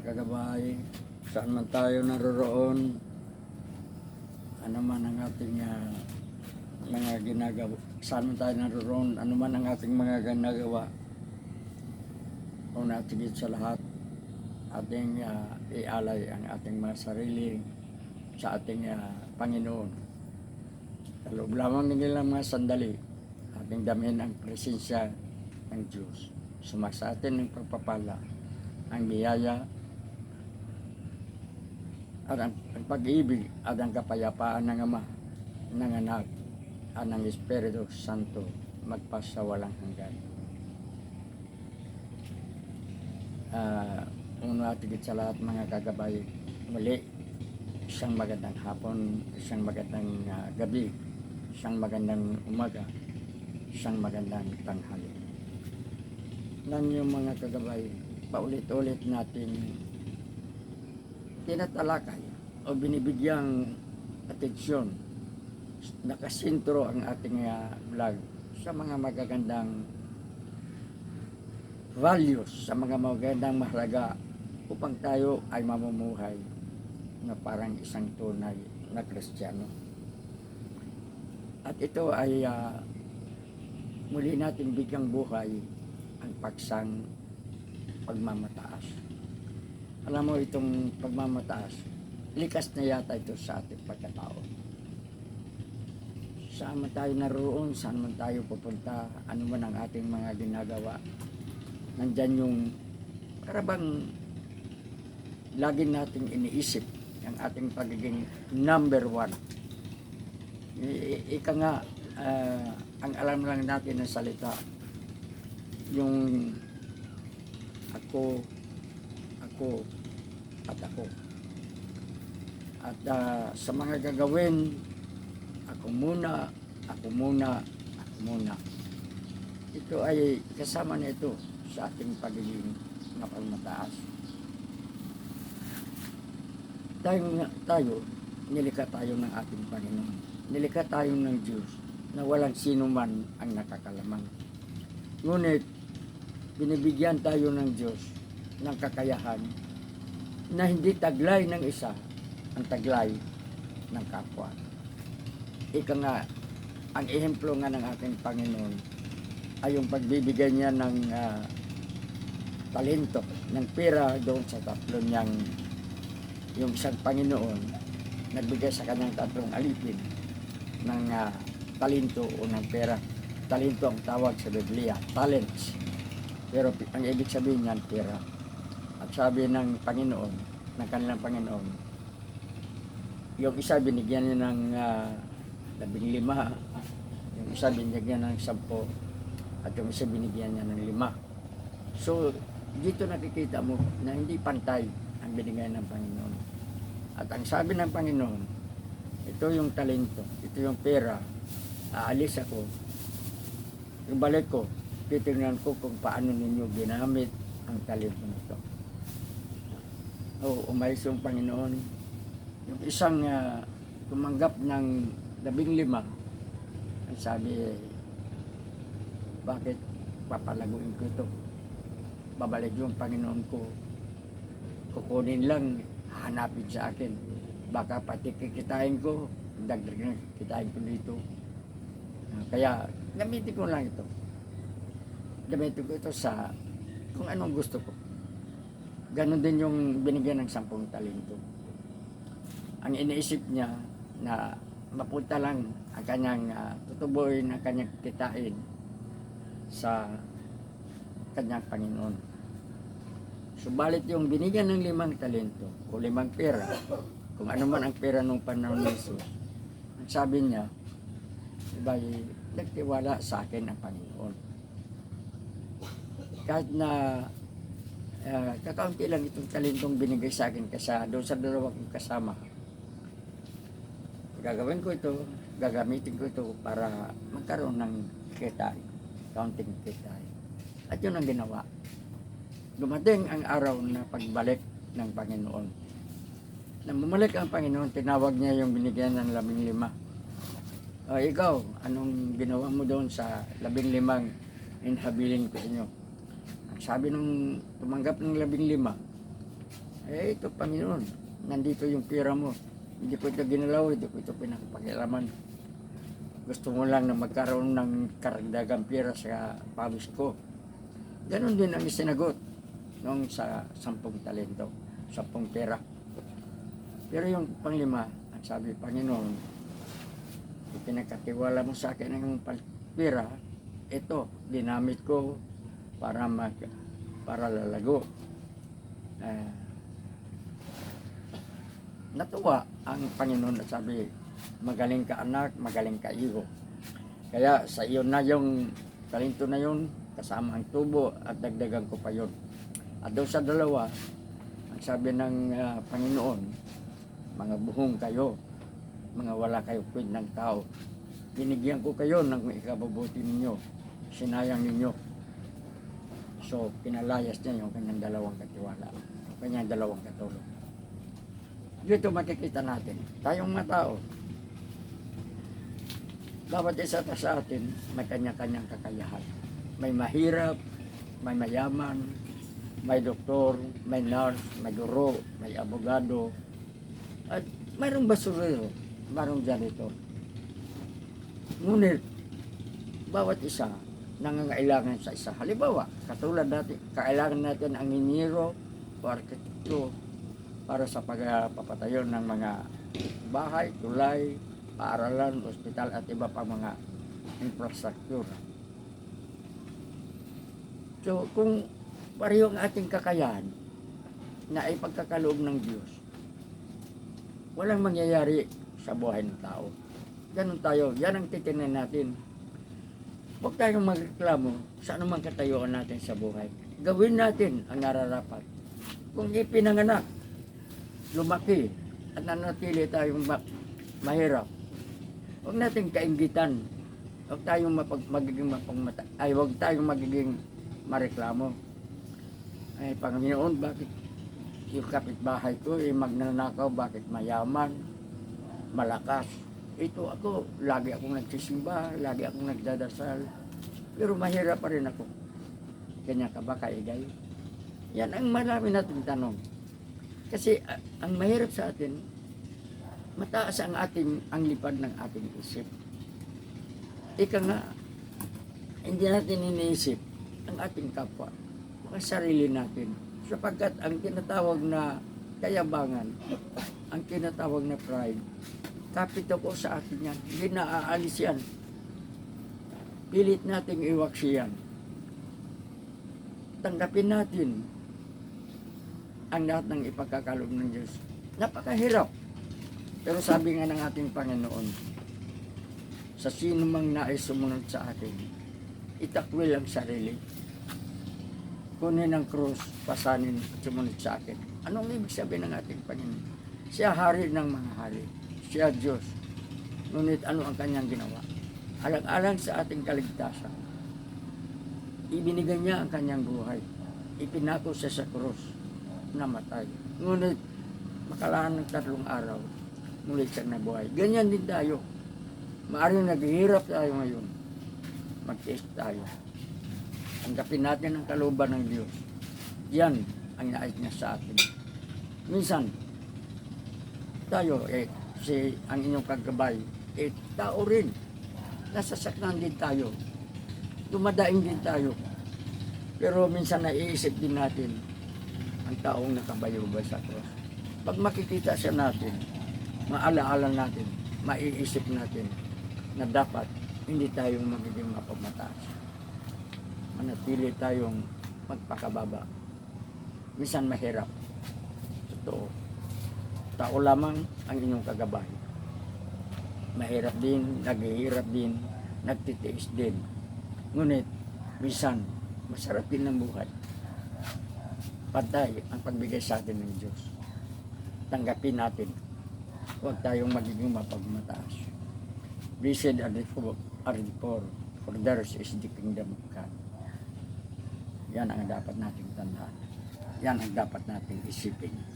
kagabay, saan man tayo naroroon, ano man ang ating ah, mga ginagawa, saan man tayo naroroon, ano man ang ating mga ginagawa, una at higit sa lahat, ating ah, ialay ang ating mga sarili sa ating ah, Panginoon. Sa lamang ng ilang mga sandali, ating damin ang presensya ng Diyos. Sumasa atin ng pagpapala, ang biyaya, at ang, ang pag-ibig at ang kapayapaan ng Ama, ng Anak, at ng Espiritu Santo magpasawalang hanggan. Ah, uno at sa lahat mga kagabay, muli, isang magandang hapon, isang magandang ah, gabi, isang magandang umaga, isang magandang tanghali. Nan yung mga kagabay, paulit-ulit natin tinatalakay o binibigyang atensyon nakasintro ang ating ah, vlog sa mga magagandang values, sa mga magagandang mahalaga upang tayo ay mamumuhay na parang isang tunay na Kristiyano. At ito ay ah, muli natin bigyang buhay ang paksang pagmamataas. Alam mo itong pagmamataas, likas na yata ito sa ating pagkatao. Saan man tayo naroon, saan man tayo pupunta, ano man ang ating mga ginagawa, nandyan yung karabang lagi nating iniisip ang ating pagiging number one. Ika nga, ah, ang alam lang natin ng salita, yung ako, ako, at ako. At ah, sa mga gagawin, ako muna, ako muna, ako muna. Ito ay kasama na ito sa ating pagiging mapagmataas. Tayo, nga- tayo, nilikha tayo ng ating Panginoon. Nilikha tayo ng Diyos na walang sino man ang nakakalamang. Ngunit, binibigyan tayo ng Diyos ng kakayahan na hindi taglay ng isa ang taglay ng kapwa. Ika nga, ang ehemplo nga ng ating Panginoon ay yung pagbibigay niya ng ah, talento, ng pera doon sa tatlo niyang yung isang Panginoon nagbigay sa kanyang tatlong alipin ng ah, talento o ng pera. Talento ang tawag sa Biblia, talents. Pero ang ibig sabihin niyan, pera. Sabi ng Panginoon, ng kanilang Panginoon, yung isa binigyan niya ng ah, labing lima, yung isa binigyan ng sampo, at yung isa binigyan niya ng lima. So, dito nakikita mo na hindi pantay ang binigay ng Panginoon. At ang sabi ng Panginoon, ito yung talento, ito yung pera, aalis ako, yung ko, titingnan ko kung paano ninyo ginamit ang talento nito. O umalis yung Panginoon. Yung isang ah, tumanggap ng labing lima, ang sabi, bakit papalaguin ko ito? Babalik yung Panginoon ko. Kukunin lang, hanapin sa akin. Baka pati kikitain ko, dagdagan kitain ko dito. Ah, Kaya gamitin ko lang ito. Gamitin ko ito sa kung anong gusto ko. Ganon din yung binigyan ng sampung talento. Ang iniisip niya na mapunta lang ang kanyang uh, tutubuin, ang kanyang kitain sa kanyang Panginoon. Subalit yung binigyan ng limang talento o limang pera, kung ano man ang pera nung panahon ni Jesus, ang sabi niya, Diba, nagtiwala sa akin ang Panginoon. Kahit na uh, kakaunti lang itong talentong binigay sa akin kasa doon sa dalawa kong kasama. Gagawin ko ito, gagamitin ko ito para magkaroon ng kita, counting kita. At yun ang ginawa. Dumating ang araw na pagbalik ng Panginoon. Nang bumalik ang Panginoon, tinawag niya yung binigyan ng labing lima. O ikaw, anong ginawa mo doon sa labing limang inhabilin ko inyo? Sabi nung tumanggap ng labing lima, Eh, ito, Panginoon, nandito yung pira mo. Hindi ko ito ginalaw, hindi ko ito pinakapakialaman. Gusto mo lang na magkaroon ng karagdagang pira sa pawis ko. Ganon din ang isinagot nung sa sampung talento, sampung pera. Pero yung panglima, ang sabi, Panginoon, ipinagkatiwala mo sa akin ang pera, ito, ginamit ko para mag, para lalago. Eh, natuwa ang Panginoon at sabi, magaling ka anak, magaling ka iho. Kaya sa iyo na yung talento na yun, kasama ang tubo at dagdagan ko pa yun. At doon sa dalawa, ang sabi ng ah, Panginoon, mga buhong kayo, mga wala kayo kwid ng tao. Binigyan ko kayo ng ikababuti ninyo, sinayang ninyo. So, pinalayas niya yung kanyang dalawang katiwala, kanyang dalawang katulong. Dito makikita natin, tayong mga tao, bawat isa ta sa atin may kanya-kanyang kakayahan. May mahirap, may mayaman, may doktor, may nurse, may guro, may abogado, at mayroong basurero, mayroong janitor. Ngunit, bawat isa nangangailangan sa isa. Halimbawa, katulad natin, kailangan natin ang iniro o arkitekto para sa pagpapatayo ng mga bahay, tulay, paaralan, ospital at iba pang mga infrastructure. So, kung pareho ang ating kakayahan na ay pagkakaloob ng Diyos, walang mangyayari sa buhay ng tao. Ganun tayo. Yan ang titingnan natin. Huwag tayong magreklamo sa anumang katayuan natin sa buhay. Gawin natin ang nararapat. Kung ipinanganak, lumaki, at nanatili tayong ma- mahirap, huwag natin kaingitan. Huwag tayong mapag, magiging mapagmata, ay huwag tayong magiging mareklamo. Ay, Panginoon, bakit yung kapitbahay ko ay magnanakaw, bakit mayaman, malakas. Ito ako, lagi akong nagsisimba, lagi akong nagdadasal, pero mahirap pa rin ako. Kanya ka ba, Kaigay? Yan ang marami nating tanong. Kasi a- ang mahirap sa atin, mataas ang ating, ang lipad ng ating isip. Ika nga, hindi natin iniisip ang ating kapwa, ang sarili natin. Sapagkat ang tinatawag na kayabangan, ang tinatawag na pride, kapito ko sa atin yan. Hindi naaalis yan. Pilit nating iwaksi yan. Tanggapin natin ang lahat ng ipagkakalob ng Diyos. Napakahirap. Pero sabi nga ng ating Panginoon, sa sino mang nais sumunod sa akin, itakwil ang sarili. Kunin ang krus, pasanin, sumunod sa akin. Anong ibig sabihin ng ating Panginoon? Siya hari ng mga hari. Siya Diyos. Ngunit ano ang kanyang ginawa? Alang-alang sa ating kaligtasan. Ibinigay niya ang kanyang buhay. Ipinako siya sa krus. Namatay. Ngunit makalaan ng tatlong araw, muli siyang nabuhay. Ganyan din tayo. Maaaring naghihirap tayo ngayon. Mag-test tayo. Tanggapin natin ang kaluban ng Diyos. Yan ang nais niya sa atin. Minsan, tayo, eh, si ang inyong kagabay, eh, tao rin. Nasasaktan din tayo. Dumadaing din tayo. Pero minsan naiisip din natin ang taong nakabayubay sa cross. Pag makikita siya natin, maalaala natin, maiisip natin na dapat hindi tayong magiging mapagmataas. Manatili tayong magpakababa. Minsan mahirap. Totoo. Tao lamang ang inyong kagabay. Mahirap din, naghihirap din, nagtitiis din. Ngunit, minsan, masarap din ang buhay. Pantay ang pagbigay sa atin ng Diyos. Tanggapin natin. Huwag tayong magiging mapagmataas. Blessed are the poor, are the poor, for theirs is the kingdom of God. Yan ang dapat nating tandaan. Yan ang dapat nating isipin.